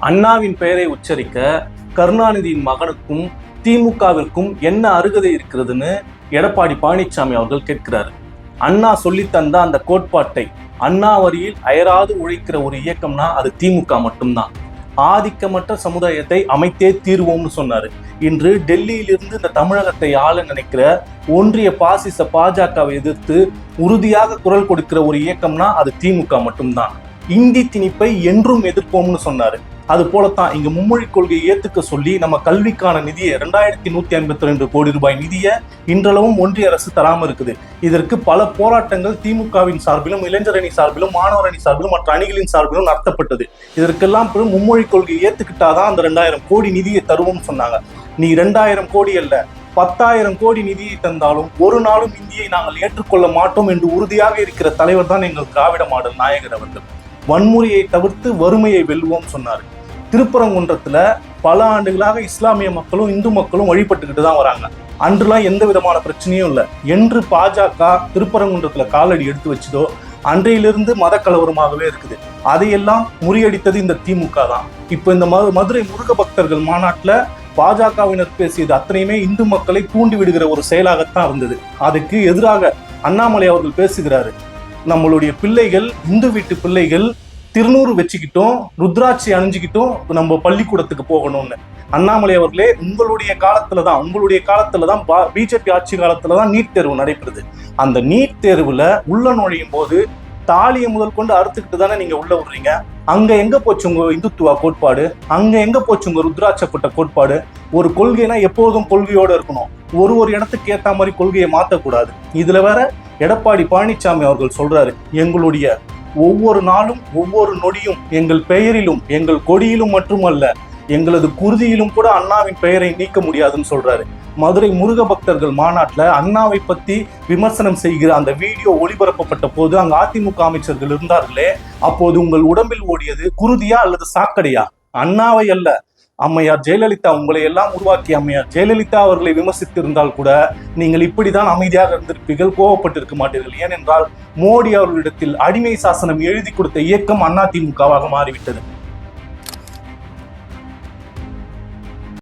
அண்ணாவின் பெயரை உச்சரிக்க கருணாநிதியின் மகனுக்கும் திமுகவிற்கும் என்ன அருகதை இருக்கிறதுன்னு எடப்பாடி பழனிசாமி அவர்கள் கேட்கிறாரு. அண்ணா சொல்லித் தந்த அந்த கோட்பாட்டை அண்ணா வரியில் அயராது உழைக்கிற ஒரு இயக்கம்னா அது திமுக மட்டும்தான். ஆதிக்கமற்ற சமுதாயத்தை அமைத்தே தீர்வோம்னு சொன்னார். இன்று டெல்லியிலிருந்து இந்த தமிழகத்தை ஆள நினைக்கிற ஒன்றிய பாசிச பாஜகவை எதிர்த்து உறுதியாக குரல் கொடுக்கிற ஒரு இயக்கம்னா அது திமுக மட்டும்தான். இந்தி திணிப்பை என்றும் எதிர்ப்போம்னு சொன்னாரு. அது போலத்தான் இங்கே மும்மொழி கொள்கையை ஏத்துக்க சொல்லி நம்ம கல்விக்கான நிதியை ரெண்டாயிரத்தி நூத்தி ஐம்பத்தி ரெண்டு கோடி ரூபாய் நிதியை இன்றளவும் ஒன்றிய அரசு தராமல் இருக்குது. இதற்கு பல போராட்டங்கள் திமுகவின் சார்பிலும் இளைஞர் அணி சார்பிலும் மாணவர் அணி சார்பிலும் மற்ற அணிகளின் சார்பிலும் நடத்தப்பட்டது. இதற்கெல்லாம் மும்மொழி கொள்கையை ஏத்துக்கிட்டாதான் அந்த ரெண்டாயிரம் கோடி நிதியை தருவோம்னு சொன்னாங்க. நீ ரெண்டாயிரம் கோடி அல்ல பத்தாயிரம் கோடி நிதியை தந்தாலும் ஒரு நாளும் இந்தியை நாங்கள் ஏற்றுக்கொள்ள மாட்டோம் என்று உறுதியாக இருக்கிற தலைவர் தான் எங்கள் திராவிட மாடல் நாயகர் அவர்கள். வன்முறையை தவிர்த்து வறுமையை வெல்வோம் சொன்னார். திருப்பரங்குன்றத்தில் பல ஆண்டுகளாக இஸ்லாமிய மக்களும் இந்து மக்களும் வழிபட்டுக்கிட்டு தான் வராங்க. அன்றுலாம் எந்த விதமான பிரச்சனையும் இல்லை. என்று பாஜக திருப்பரங்குன்றத்தில் காலடி எடுத்து வச்சதோ அன்றையிலிருந்து மத கலவரமாகவே இருக்குது. அதையெல்லாம் முறியடித்தது இந்த திமுக தான். இப்போ இந்த மது மதுரை முருக பக்தர்கள் மாநாட்டில் பாஜகவினர் பேசியது அத்தனையுமே இந்து மக்களை தூண்டி விடுகிற ஒரு செயலாகத்தான் இருந்தது. அதுக்கு எதிராக அண்ணாமலை அவர்கள் பேசுகிறாரு. நம்மளுடைய பிள்ளைகள் இந்து வீட்டு பிள்ளைகள் திருநூறு வச்சுக்கிட்டும் ருத்ராட்சி அணிஞ்சுக்கிட்டும் நம்ம பள்ளிக்கூடத்துக்கு போகணும்னு. அண்ணாமலை அவர்களே உங்களுடைய காலத்துல தான் உங்களுடைய காலத்துல தான் பிஜேபி ஆட்சி காலத்துல தான் நீட் தேர்வு நடைபெறுது. அந்த நீட் தேர்வுல உள்ள நுழையும் போது தாலியை முதல் கொண்டு அறுத்துக்கிட்டு தானே நீங்க உள்ள விடுறீங்க? அங்க எங்க போச்சு உங்க இந்துத்துவா கோட்பாடு? அங்க எங்க போச்சு உங்க ருத்ராட்சப்பட்ட கோட்பாடு? ஒரு கொள்கைனா எப்போதும் கொள்கையோட இருக்கணும். ஒரு ஒரு இடத்துக்கு ஏத்த மாதிரி கொள்கையை மாத்தக்கூடாது. இதுல வேற எடப்பாடி பழனிசாமி அவர்கள் சொல்றாரு எங்களுடைய ஒவ்வொரு நாளும் ஒவ்வொரு நொடியும் எங்கள் பெயரிலும் எங்கள் கொடியிலும் மட்டுமல்ல எங்களது குருதியிலும் கூட அண்ணாவின் பெயரை நீக்க முடியாதுன்னு சொல்றாரு. மதுரை முருக பக்தர்கள் மாநாட்டில் அண்ணாவை பத்தி விமர்சனம் செய்கிற அந்த வீடியோ ஒளிபரப்பப்பட்ட போது அங்க அதிமுக அமைச்சர்கள் இருந்தார்களே அப்போது உங்கள் உடம்பில் ஓடியது குருதியா அல்லது சாக்கடையா? அண்ணாவை அல்ல. அம்மையார் ஜெயலலிதா உங்களை எல்லாம் உருவாக்கி அம்மையார் ஜெயலலிதா அவர்களை விமர்சித்திருந்தால் கூட நீங்கள் இப்படிதான் அமைதியாக இருந்திருப்பீர்கள் கோவப்பட்டிருக்க மாட்டீர்கள். ஏனென்றால் மோடி அவர்களிடத்தில் அடிமை சாசனம் எழுதி கொடுத்த இயக்கம் அதிமுகவாக மாறிவிட்டது.